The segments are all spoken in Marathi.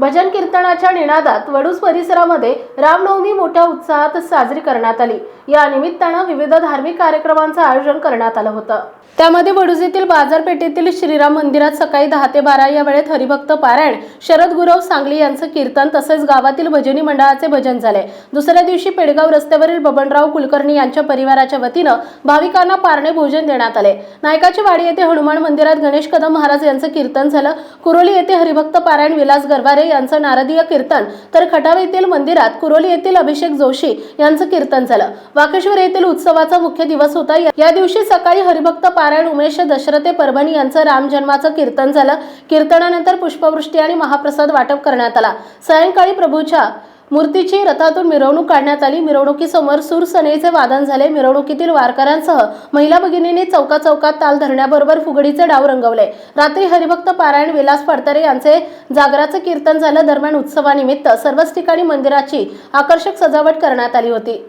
भजन कीर्तनाच्या निनादात वडूस परिसरामध्ये रामनवमी मोठ्या उत्साहात साजरी करण्यात आली. या निमित्तानं विविध धार्मिक कार्यक्रमांचं आयोजन करण्यात आलं होतं. त्यामध्ये वडूज येथील बाजारपेठेतील श्रीराम मंदिरात सकाळी दहा ते बारा या वेळेत हरिभक्त पारायण शरद गुरव सांगली यांचं कीर्तन तसेच गावातील भजनी मंडळाचे भजन झाले. दुसऱ्या दिवशी पेडगाव रस्त्यावरील बबनराव कुलकर्णी यांच्या परिवाराच्या वतीनं भाविकांना पारणे भोजन देण्यात आले. नायकाची वाडी येथे हनुमान मंदिरात गणेश कदम महाराज यांचं कीर्तन झालं. कुरोली येथे हरिभक्त पारायण विलास गरवारे यांचं नारदीय कीर्तन. तर खटाव येथील मंदिरात कुरोली येथील अभिषेक जोशी यांचं कीर्तन झालं. वाकेश्वर येथील उत्सवाचा मुख्य दिवस होता. या- दिवशी सकाळी हरिभक्त पारायण उमेश दशरथे परभणी यांचं राम जन्माचं कीर्तन झालं. कीर्तनानंतर पुष्पवृष्टी आणि महाप्रसाद वाटप करण्यात आला. सायंकाळी प्रभूच्या मूर्तीची रथातून मिरवणूक काढण्यात आली. मिरवणुकीसमोर सूरसनेचे वादन झाले. मिरवणुकीतील वारकऱ्यांसह महिला भगिनींनी चौका चौकात ताल धरण्याबरोबर फुगडीचे डाव रंगवले. रात्री हरिभक्त पारायण विलास फडतरे यांचे जागराचं कीर्तन झालं. दरम्यान उत्सवानिमित्त सर्वच ठिकाणी मंदिराची आकर्षक सजावट करण्यात आली होती.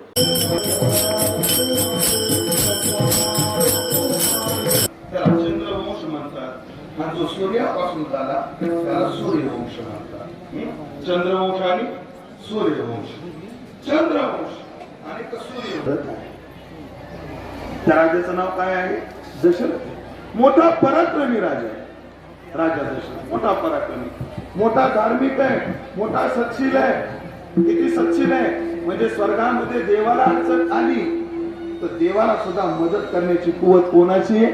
जो सूर्यापासून झाला त्याला सूर्यवंश म्हणतात. चंद्रवंश आणि सूर्यवंश. चंद्रवंश आणि का त्या राजाचं नाव काय आहे? दशरथ. मोठा पराक्रमी राजा आहे. राजा दशरथ. मोठा पराक्रमी. मोठा धार्मिक आहे. मोठा सत्शील आहे. किती सत्शील आहे? म्हणजे स्वर्गामध्ये देवाला अडचण आली तर देवाला सुद्धा मदत करण्याची कुवत कोणाची आहे?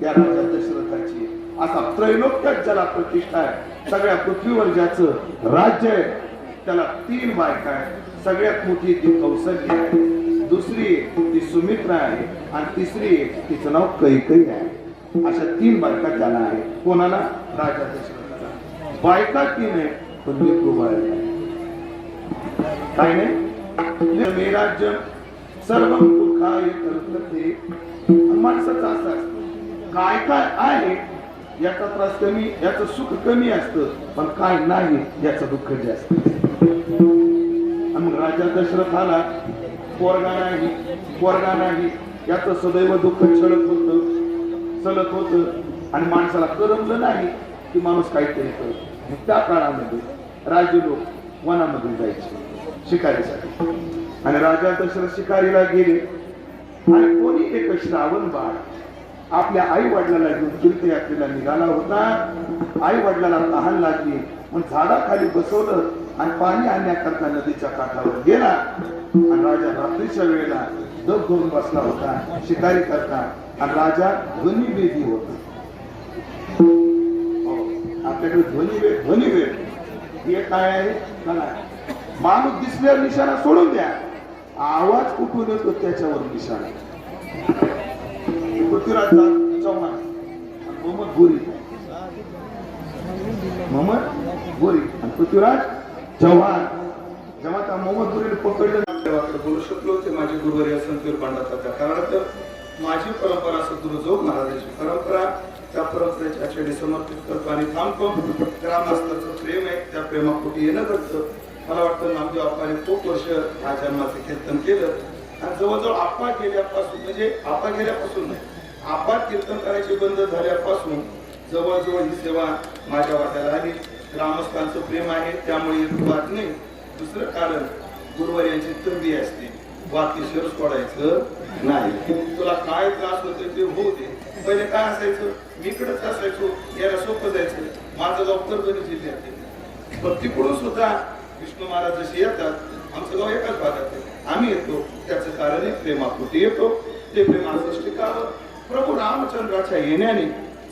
त्या राजा दशरथाची आहे. असा त्रैलोक्यात ज्याला प्रतिष्ठा आहे सगळ्या पृथ्वीवर ज्याचं राज्य आहे त्याला तीन बायका आहेत. सगळ्यात मोठी ती कौसल्य आहे. दुसरी ती सुमित्रा आहे. आणि तिसरी तिचं नाव कैकई आहे. अशा तीन बायका त्याला आहे कोणाला? राजा दशरथाला बायका तीन आहे पण लेकरू काय नाही? मे राज्य सर्व दुःखाय कल्पते. आणि असं असतं काय काय आहे याचा त्रास कमी याचं सुख कमी असतं पण काय नाही याचं दुःख जास्त. मग राजा दशरथ आला. पोरगा नाही पोरगा नाही. याच सदैव दुःख छळत होत चलत होत. आणि माणसाला करमलं नाही की माणूस काहीतरी करतो. त्या काळामध्ये राजे लोक वनामध्ये जायचे शिकारीसाठी. आणि राजा दशरथ शिकारीला गेले. आणि कोणी एक श्रावण बाळ आपल्या आई वडिलाला घेऊन तीर्थयात्रेला निघाला होता. आई वडिलाला तहान लागली. मग झाडाखाली बसवलं. आणि पाणी आणण्याकरता नदीच्या काठावर गेला. आणि राजा रात्रीच्या वेळेला दग धरून बसला होता शिकारी करता. आणि राजा ध्वनी वेदी होता हो, आपल्याकडे ध्वनी वेळ ध्वनी वेळ हे काय आहे? माणूस दिसल्यावर निशाणा सोडून द्या. आवाज कुठून येतो त्याच्यावर निशाणा. पृथ्वीराज चा- चव्हाण मोहम्मद गोरी. मोहम्मद गोरी. आणि पृथ्वीराज? जेव्हा जेव्हा त्या मोहम्मद गोरीने पकडलं देवाकडे बोलू शकलो ते माझे गुरुवारी असंतवीर पंडिताच्या कारण तर माझी परंपरा सद्गुरु जोग महाराजांची परंपरा त्या परंपरेच्या आषाढी समर्पित करतो आणि थांबतो. ग्रामस्थाचं प्रेम आहे त्या प्रेमापोटी येणं घडतं. मला वाटतं नामदेव आप्पाने खूप वर्ष ह्या जन्माचं कीर्तन केलं. आणि जवळजवळ आप्पा गेल्यापासून म्हणजे आप्पा गेल्यापासून नाही आप्पा कीर्तन करायची बंद झाल्यापासून जवळजवळ ही सेवा माझ्या वाट्याला आली. ग्रामस्थांचं प्रेम आहे त्यामुळे एक बात नाही. दुसरं कारण गुरुवार यांची तंबी असते. बाकी सोडायचं नाही. तुला काय त्रास होते ते होऊ दे. पहिले काय असायचं? मी इकडेच असायचो याला सोपं जायचं. माझं गाव परभणी जिल्ह्यात पण तिकडून सुद्धा विष्णू महाराज जसे येतात आमचं गाव एकाच भागात आहे. आम्ही येतो त्याचं कारण एक प्रेमापोटी येतो. ते प्रेमाचं टिकावं. प्रभू रामचंद्राच्या येण्याने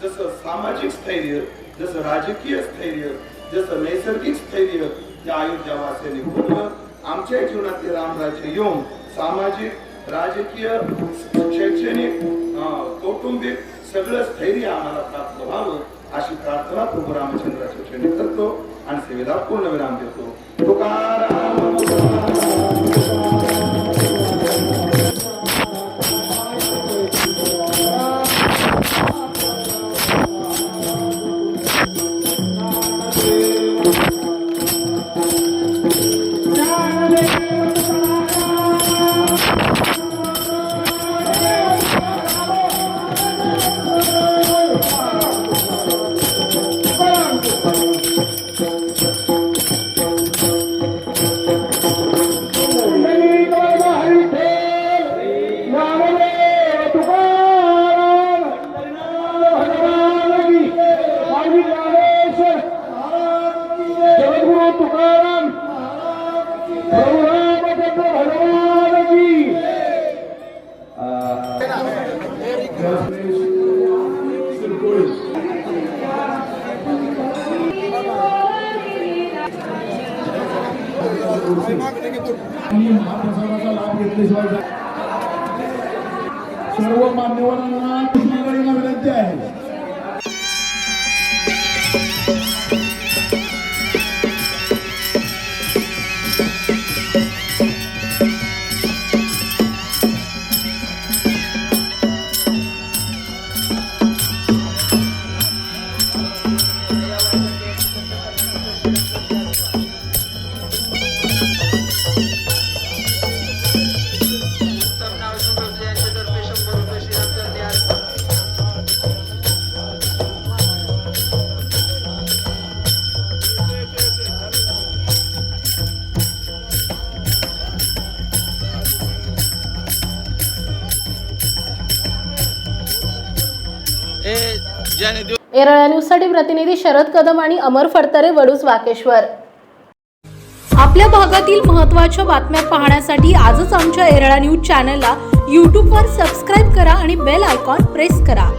जसं सामाजिक स्थैर्य जसं राजकीय स्थैर्य जसं नैसर्गिक स्थैर्य त्या अयोध्या वासियांनी आमच्या जीवनातले रामराज्य येऊन सामाजिक राजकीय शैक्षणिक कौटुंबिक सगळं स्थैर्य आम्हाला प्राप्त व्हावं अशी प्रार्थना प्रभू रामचंद्राच्या चरणी करतो आणि सेवेला पूर्ण विराम देतो. तुकाराम. सर्व मान्यवरांना कृष्णाकडीला विनंती आहे एरळा न्यूजसाठी प्रतिनिधी शरद कदम आणि अमर फडतरे वडूस वाकेश्वर. आपल्या भागातील महत्त्वाच्या बातम्या पाहण्यासाठी आजच आमच्या एरळा न्यूज चॅनलला यूट्यूबवर सबस्क्राईब करा आणि बेल आयकॉन प्रेस करा.